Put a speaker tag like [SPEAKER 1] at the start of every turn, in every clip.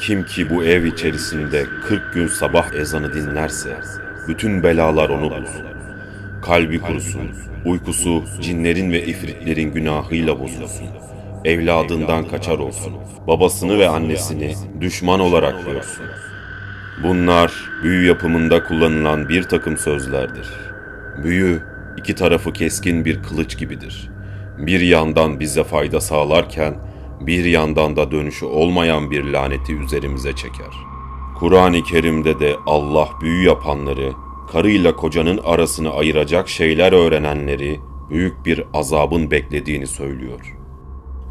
[SPEAKER 1] Kim ki bu ev içerisinde 40 gün sabah ezanı dinlerse, bütün belalar onu bulsun. Kalbi kurusun, uykusu cinlerin ve ifritlerin günahıyla bozulsun. Evladından kaçar olsun, babasını ve annesini düşman olarak görsün. Bunlar büyü yapımında kullanılan bir takım sözlerdir. Büyü iki tarafı keskin bir kılıç gibidir. Bir yandan bize fayda sağlarken bir yandan da dönüşü olmayan bir laneti üzerimize çeker. Kur'an-ı Kerim'de de Allah büyü yapanları, karıyla kocanın arasını ayıracak şeyler öğrenenleri büyük bir azabın beklediğini söylüyor.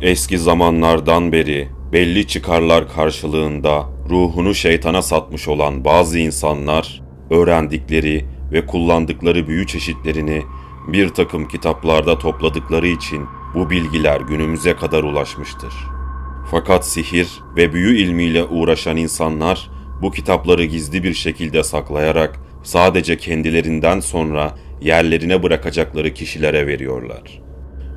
[SPEAKER 1] Eski zamanlardan beri belli çıkarlar karşılığında ruhunu şeytana satmış olan bazı insanlar öğrendikleri ve kullandıkları büyü çeşitlerini bir takım kitaplarda topladıkları için bu bilgiler günümüze kadar ulaşmıştır. Fakat sihir ve büyü ilmiyle uğraşan insanlar bu kitapları gizli bir şekilde saklayarak sadece kendilerinden sonra yerlerine bırakacakları kişilere veriyorlar.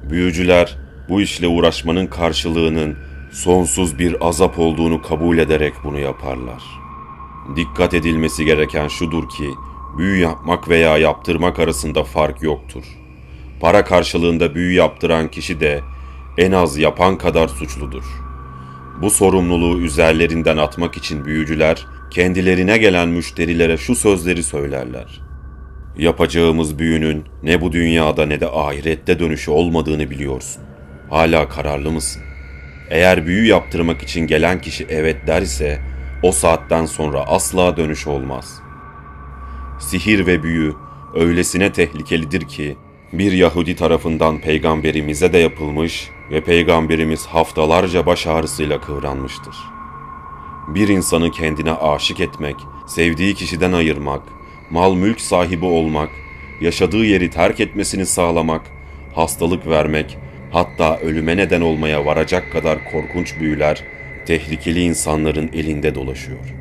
[SPEAKER 1] Büyücüler bu işle uğraşmanın karşılığının sonsuz bir azap olduğunu kabul ederek bunu yaparlar. Dikkat edilmesi gereken şudur ki büyü yapmak veya yaptırmak arasında fark yoktur. Para karşılığında büyü yaptıran kişi de en az yapan kadar suçludur. Bu sorumluluğu üzerlerinden atmak için büyücüler kendilerine gelen müşterilere şu sözleri söylerler. Yapacağımız büyünün ne bu dünyada ne de ahirette dönüşü olmadığını biliyorsun. Hala kararlı mısın? Eğer büyü yaptırmak için gelen kişi evet derse o saatten sonra asla dönüş olmaz. Sihir ve büyü öylesine tehlikelidir ki bir Yahudi tarafından peygamberimize de yapılmış ve peygamberimiz haftalarca baş ağrısıyla kıvranmıştır. Bir insanı kendine aşık etmek, sevdiği kişiden ayırmak, mal mülk sahibi olmak, yaşadığı yeri terk etmesini sağlamak, hastalık vermek, hatta ölüme neden olmaya varacak kadar korkunç büyüler tehlikeli insanların elinde dolaşıyor.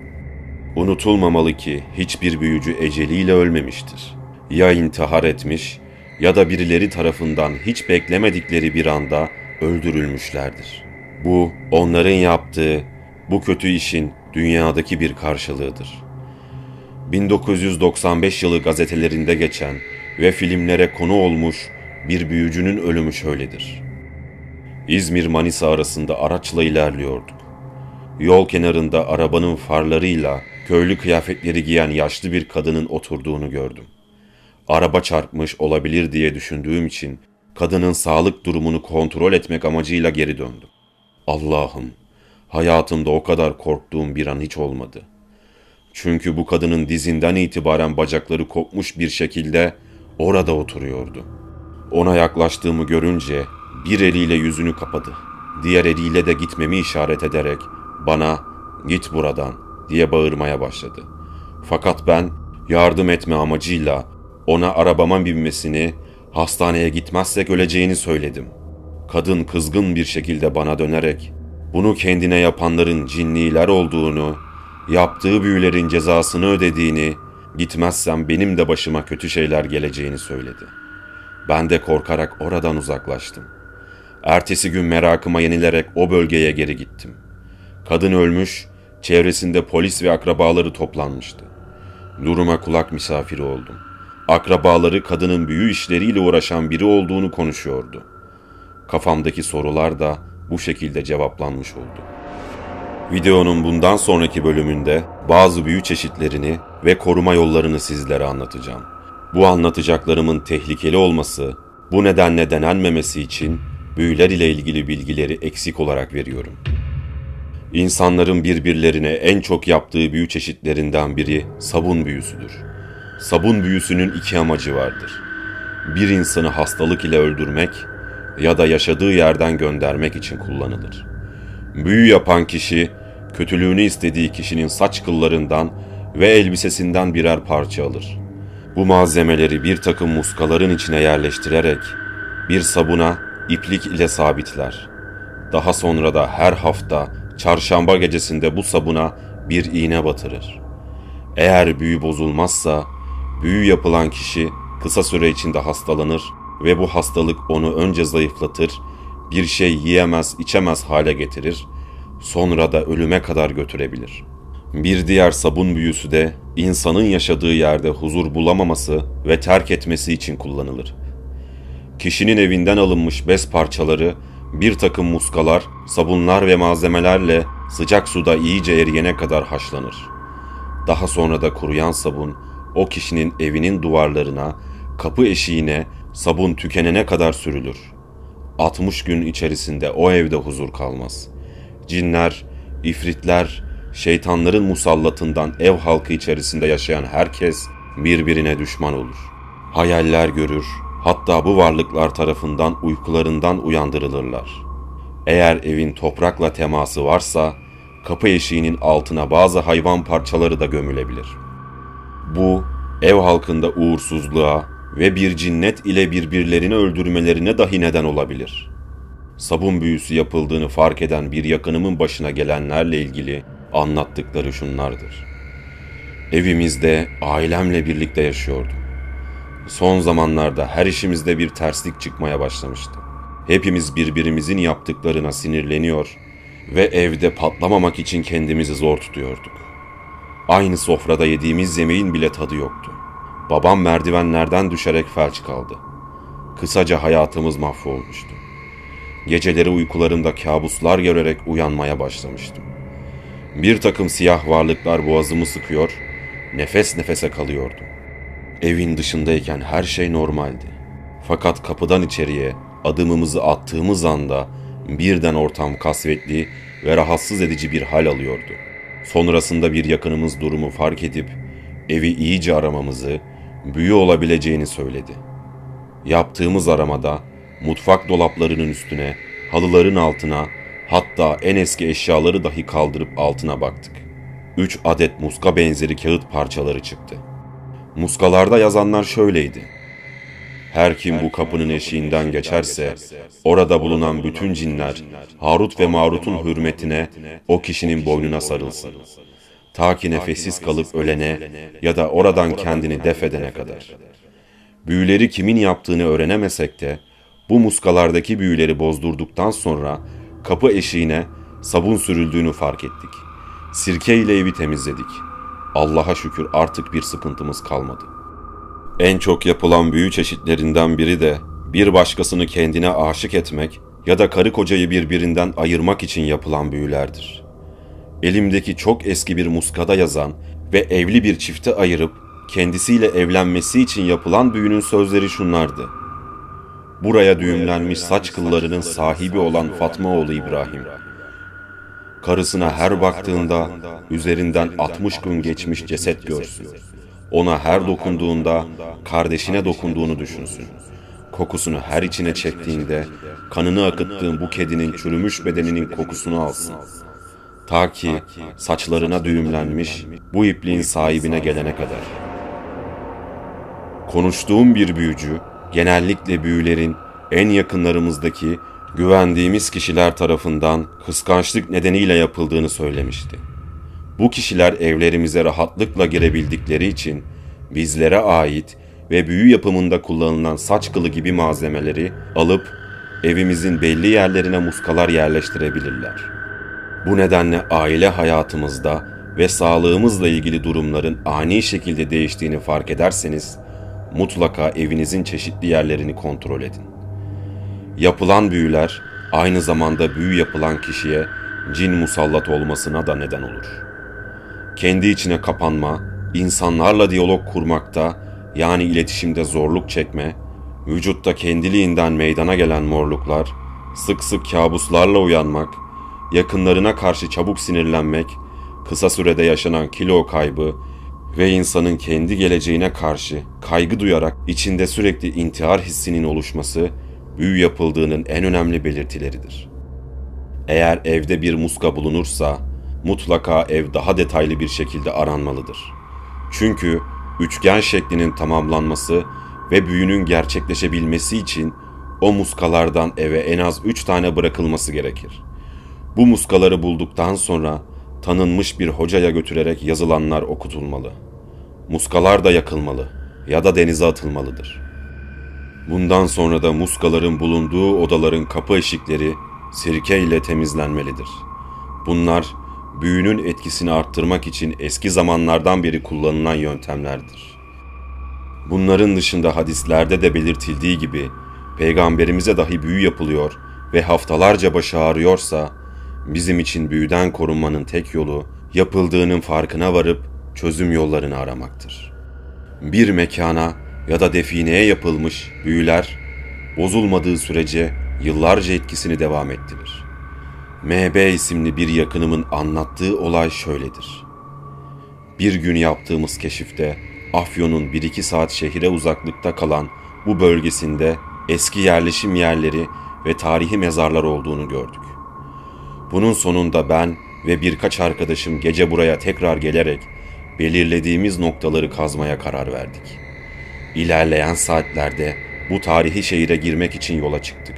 [SPEAKER 1] Unutulmamalı ki hiçbir büyücü eceliyle ölmemiştir. Ya intihar etmiş ya da birileri tarafından hiç beklemedikleri bir anda öldürülmüşlerdir. Bu onların yaptığı bu kötü işin dünyadaki bir karşılığıdır. 1995 yılı gazetelerinde geçen ve filmlere konu olmuş bir büyücünün ölümü şöyledir. İzmir-Manisa arasında araçla ilerliyorduk. Yol kenarında arabanın farlarıyla köylü kıyafetleri giyen yaşlı bir kadının oturduğunu gördüm. Araba çarpmış olabilir diye düşündüğüm için kadının sağlık durumunu kontrol etmek amacıyla geri döndüm. Allah'ım, hayatımda o kadar korktuğum bir an hiç olmadı. Çünkü bu kadının dizinden itibaren bacakları kopmuş bir şekilde orada oturuyordu. Ona yaklaştığımı görünce bir eliyle yüzünü kapadı. Diğer eliyle de gitmemi işaret ederek bana git buradan diye bağırmaya başladı. Fakat ben yardım etme amacıyla ona arabama binmesini, hastaneye gitmezsek öleceğini söyledim. Kadın kızgın bir şekilde bana dönerek bunu kendine yapanların cinniler olduğunu, yaptığı büyülerin cezasını ödediğini, gitmezsem benim de başıma kötü şeyler geleceğini söyledi. Ben de korkarak oradan uzaklaştım. Ertesi gün merakıma yenilerek o bölgeye geri gittim. Kadın ölmüş, çevresinde polis ve akrabaları toplanmıştı. Duruma kulak misafiri oldum. Akrabaları kadının büyü işleriyle uğraşan biri olduğunu konuşuyordu. Kafamdaki sorular da bu şekilde cevaplanmış oldu. Videonun bundan sonraki bölümünde bazı büyü çeşitlerini ve koruma yollarını sizlere anlatacağım. Bu anlatacaklarımın tehlikeli olması, bu nedenle denenmemesi için büyüler ile ilgili bilgileri eksik olarak veriyorum. İnsanların birbirlerine en çok yaptığı büyü çeşitlerinden biri sabun büyüsüdür. Sabun büyüsünün iki amacı vardır. Bir insanı hastalık ile öldürmek ya da yaşadığı yerden göndermek için kullanılır. Büyü yapan kişi, kötülüğünü istediği kişinin saç kıllarından ve elbisesinden birer parça alır. Bu malzemeleri bir takım muskaların içine yerleştirerek bir sabuna iplik ile sabitler. Daha sonra da her hafta çarşamba gecesinde bu sabuna bir iğne batırır. Eğer büyü bozulmazsa büyü yapılan kişi kısa süre içinde hastalanır ve bu hastalık onu önce zayıflatır, bir şey yiyemez, içemez hale getirir, sonra da ölüme kadar götürebilir. Bir diğer sabun büyüsü de insanın yaşadığı yerde huzur bulamaması ve terk etmesi için kullanılır. Kişinin evinden alınmış bez parçaları, bir takım muskalar, sabunlar ve malzemelerle sıcak suda iyice eriyene kadar haşlanır. Daha sonra da kuruyan sabun o kişinin evinin duvarlarına, kapı eşiğine sabun tükenene kadar sürülür. 60 gün içerisinde o evde huzur kalmaz. Cinler, ifritler, şeytanların musallatından ev halkı içerisinde yaşayan herkes birbirine düşman olur. Hayaller görür, hatta bu varlıklar tarafından uykularından uyandırılırlar. Eğer evin toprakla teması varsa, kapı eşiğinin altına bazı hayvan parçaları da gömülebilir. Bu, ev halkında uğursuzluğa ve bir cinnet ile birbirlerini öldürmelerine dahi neden olabilir. Sabun büyüsü yapıldığını fark eden bir yakınımın başına gelenlerle ilgili anlattıkları şunlardır. Evimizde ailemle birlikte yaşıyordum. Son zamanlarda her işimizde bir terslik çıkmaya başlamıştı. Hepimiz birbirimizin yaptıklarına sinirleniyor ve evde patlamamak için kendimizi zor tutuyorduk. Aynı sofrada yediğimiz yemeğin bile tadı yoktu. Babam merdivenlerden düşerek felç kaldı. Kısaca hayatımız mahvolmuştu. Geceleri uykularımda kabuslar görerek uyanmaya başlamıştım. Bir takım siyah varlıklar boğazımı sıkıyor, nefes nefese kalıyordum. Evin dışındayken her şey normaldi. Fakat kapıdan içeriye adımımızı attığımız anda birden ortam kasvetli ve rahatsız edici bir hal alıyordu. Sonrasında bir yakınımız durumu fark edip evi iyice aramamızı, büyü olabileceğini söyledi. Yaptığımız aramada mutfak dolaplarının üstüne, halıların altına, hatta en eski eşyaları dahi kaldırıp altına baktık. Üç adet muska benzeri kağıt parçaları çıktı. Muskalarda yazanlar şöyleydi. Her kim bu kapının eşiğinden geçerse, orada bulunan bütün cinler, Harut ve Marut'un hürmetine o kişinin boynuna sarılsın. Ta ki nefessiz kalıp ölene ya da oradan kendini def edene kadar. Büyüleri kimin yaptığını öğrenemesek de, bu muskalardaki büyüleri bozdurduktan sonra kapı eşiğine sabun sürüldüğünü fark ettik. Sirke ile evi temizledik. Allah'a şükür artık bir sıkıntımız kalmadı. En çok yapılan büyü çeşitlerinden biri de bir başkasını kendine aşık etmek ya da karı kocayı birbirinden ayırmak için yapılan büyülerdir. Elimdeki çok eski bir muskada yazan ve evli bir çifte ayırıp kendisiyle evlenmesi için yapılan büyünün sözleri şunlardı. Buraya düğümlenmiş saç kıllarının sahibi olan Fatma oğlu İbrahim. Karısına her baktığında üzerinden 60 gün geçmiş ceset görsün. Ona her dokunduğunda kardeşine dokunduğunu düşünsün. Kokusunu her içine çektiğinde kanını akıttığın bu kedinin çürümüş bedeninin kokusunu alsın. Ta ki saçlarına düğümlenmiş bu ipliğin sahibine gelene kadar. Konuştuğum bir büyücü genellikle büyülerin en yakınlarımızdaki güvendiğimiz kişiler tarafından kıskançlık nedeniyle yapıldığını söylemişti. Bu kişiler evlerimize rahatlıkla girebildikleri için bizlere ait ve büyü yapımında kullanılan saç kılı gibi malzemeleri alıp evimizin belli yerlerine muskalar yerleştirebilirler. Bu nedenle aile hayatımızda ve sağlığımızla ilgili durumların ani şekilde değiştiğini fark ederseniz mutlaka evinizin çeşitli yerlerini kontrol edin. Yapılan büyüler aynı zamanda büyü yapılan kişiye cin musallat olmasına da neden olur. Kendi içine kapanma, insanlarla diyalog kurmakta yani iletişimde zorluk çekme, vücutta kendiliğinden meydana gelen morluklar, sık sık kabuslarla uyanmak, yakınlarına karşı çabuk sinirlenmek, kısa sürede yaşanan kilo kaybı ve insanın kendi geleceğine karşı kaygı duyarak içinde sürekli intihar hissinin oluşması büyü yapıldığının en önemli belirtileridir. Eğer evde bir muska bulunursa mutlaka ev daha detaylı bir şekilde aranmalıdır. Çünkü üçgen şeklinin tamamlanması ve büyünün gerçekleşebilmesi için o muskalardan eve en az 3 tane bırakılması gerekir. Bu muskaları bulduktan sonra tanınmış bir hocaya götürerek yazılanlar okutulmalı. Muskalar da yakılmalı ya da denize atılmalıdır. Bundan sonra da muskaların bulunduğu odaların kapı eşikleri sirke ile temizlenmelidir. Bunlar büyünün etkisini arttırmak için eski zamanlardan beri kullanılan yöntemlerdir. Bunların dışında hadislerde de belirtildiği gibi peygamberimize dahi büyü yapılıyor ve haftalarca başı ağrıyorsa bizim için büyüden korunmanın tek yolu yapıldığının farkına varıp çözüm yollarını aramaktır. Bir mekana ya da defineye yapılmış büyüler bozulmadığı sürece yıllarca etkisini devam ettirir. MB isimli bir yakınımın anlattığı olay şöyledir. Bir gün yaptığımız keşifte Afyon'un 1-2 saat şehire uzaklıkta kalan bu bölgesinde eski yerleşim yerleri ve tarihi mezarlar olduğunu gördük. Bunun sonunda ben ve birkaç arkadaşım gece buraya tekrar gelerek belirlediğimiz noktaları kazmaya karar verdik. İlerleyen saatlerde bu tarihi şehire girmek için yola çıktık.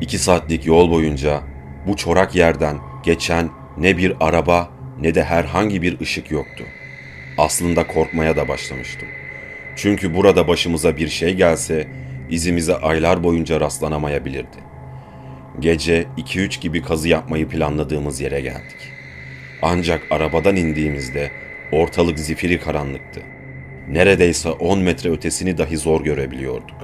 [SPEAKER 1] İki saatlik yol boyunca bu çorak yerden geçen ne bir araba ne de herhangi bir ışık yoktu. Aslında korkmaya da başlamıştım. Çünkü burada başımıza bir şey gelse izimize aylar boyunca rastlanamayabilirdi. Gece 2-3 gibi kazı yapmayı planladığımız yere geldik. Ancak arabadan indiğimizde ortalık zifiri karanlıktı. Neredeyse 10 metre ötesini dahi zor görebiliyorduk.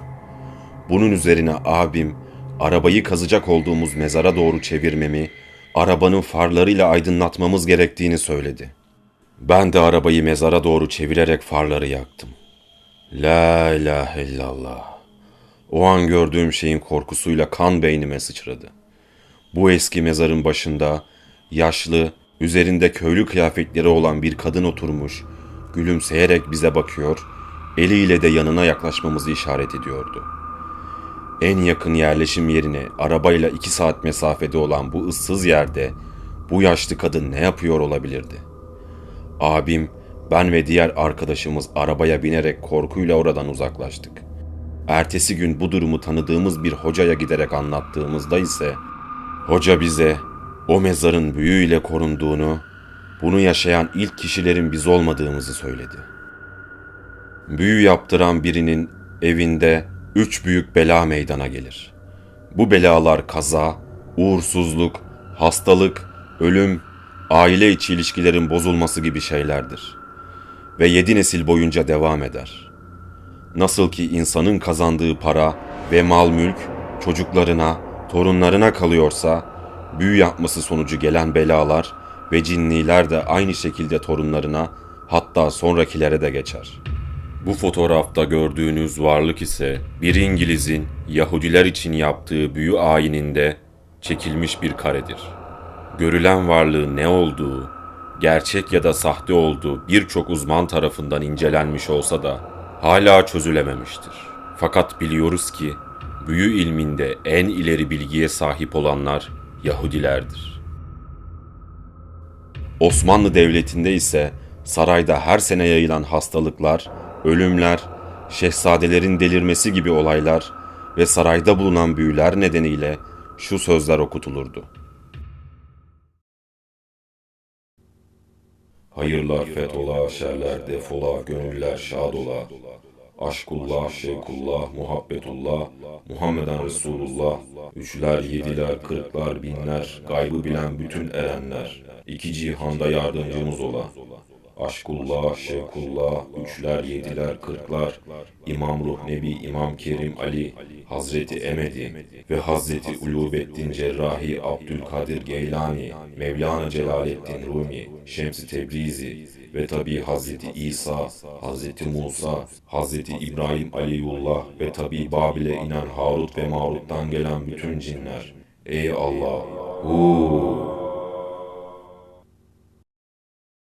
[SPEAKER 1] Bunun üzerine abim arabayı kazacak olduğumuz mezara doğru çevirmemi, arabanın farlarıyla aydınlatmamız gerektiğini söyledi. Ben de arabayı mezara doğru çevirerek farları yaktım. La ilahe illallah. O an gördüğüm şeyin korkusuyla kan beynime sıçradı. Bu eski mezarın başında yaşlı, üzerinde köylü kıyafetleri olan bir kadın oturmuş, gülümseyerek bize bakıyor, eliyle de yanına yaklaşmamızı işaret ediyordu. En yakın yerleşim yerine arabayla iki saat mesafede olan bu ıssız yerde bu yaşlı kadın ne yapıyor olabilirdi? Abim, ben ve diğer arkadaşımız arabaya binerek korkuyla oradan uzaklaştık. Ertesi gün bu durumu tanıdığımız bir hocaya giderek anlattığımızda ise hoca bize o mezarın büyüyle korunduğunu, bunu yaşayan ilk kişilerin biz olmadığımızı söyledi. Büyü yaptıran birinin evinde üç büyük bela meydana gelir. Bu belalar kaza, uğursuzluk, hastalık, ölüm, aile içi ilişkilerin bozulması gibi şeylerdir. Ve yedi nesil boyunca devam eder. Nasıl ki insanın kazandığı para ve mal mülk çocuklarına, torunlarına kalıyorsa, büyü yapması sonucu gelen belalar ve cinniler de aynı şekilde torunlarına hatta sonrakilere de geçer. Bu fotoğrafta gördüğünüz varlık ise bir İngiliz'in Yahudiler için yaptığı büyü ayininde çekilmiş bir karedir. Görülen varlığın ne olduğu, gerçek ya da sahte olduğu birçok uzman tarafından incelenmiş olsa da hala çözülememiştir. Fakat biliyoruz ki büyü ilminde en ileri bilgiye sahip olanlar Yahudilerdir. Osmanlı Devleti'nde ise sarayda her sene yayılan hastalıklar, ölümler, şehzadelerin delirmesi gibi olaylar ve sarayda bulunan büyüler nedeniyle şu sözler okutulurdu. Hayırlar fetola, şerler defola, gönüller şad ola. Aşkullah, şevkullah, muhabbetullah, Muhammeden Resulullah, üçler, yediler, kırklar, binler, gaybı bilen bütün erenler, iki cihanda yardımcımız ola. Aşkullah, şevkullah, üçler, yediler, kırklar, İmam Ruh Nebi, İmam Kerim Ali, Hazreti Emedi ve Hazreti Ulubettin Cerrahi, Abdülkadir Geylani, Mevlana Celaleddin Rumi, Şems-i Tebrizi ve tabi Hazreti İsa, Hazreti Musa, Hazreti İbrahim Aliyullah ve tabi Babil'e inen Harut ve Marut'tan gelen bütün cinler. Ey Allah! Hu!